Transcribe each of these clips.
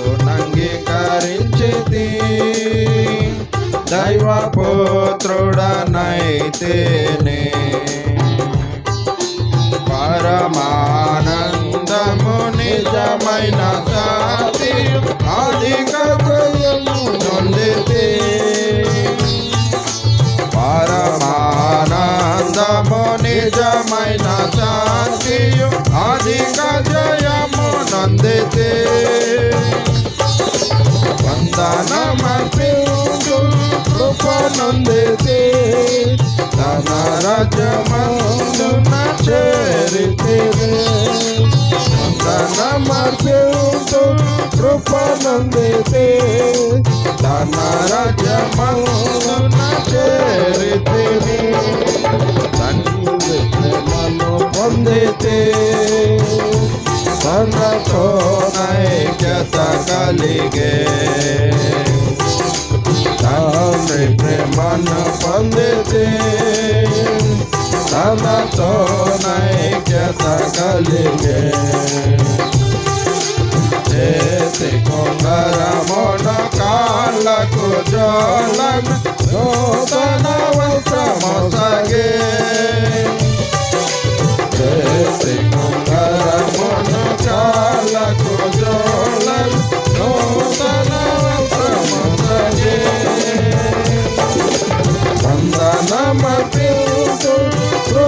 యేసునంగీకరించితి దైవ పుత్రుడనైతేనే పరమానందము నిజమైన సాతి అధిక జయము పరమానందము నిజమైన సాతి అధిక జయము నందితే. नंदते ताना राजा मनुना चरते रे ताना मारते तो कृपा नंदते ताना राजा मनुना चरते रे तनुते मनो बंदते ताना तो नाय क्या ताकाले गे తనతో నైక్యత కలిగే చేతి కొంగరమోన కాళ్ళకు జోలన నూతన వస్త్రమొసగే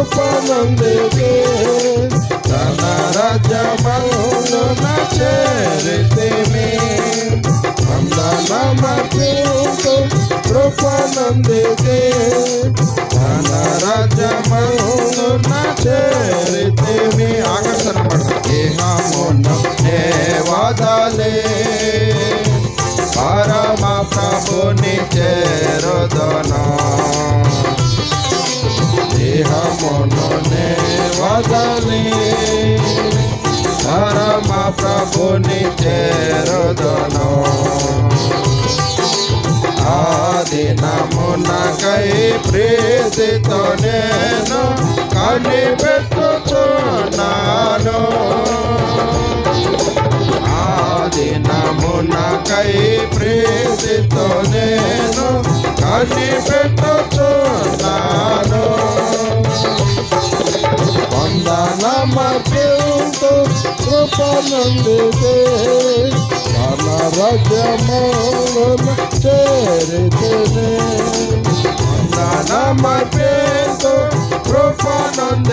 కృపనందికే తన రాజ్యమందున చేరితిమి. వందనమర్పించు కృపనందికే. తన రాజ్యమందున చేరితిమి. ఆకర్షణ పడతాం ఏహామున్న వాదాలే. పరమ ప్రభుని చేర ప్రభుని చేరుదను. ఆదినమునకై ప్రీతితో నేను కనిపెట్టుచున్నాను ఆదినమునకై ప్రీతితో నేను కనిపెట్టుచున్నాను आनंद गाना राजा मौलम तेरे तेरे नाना मते तो रूपानंद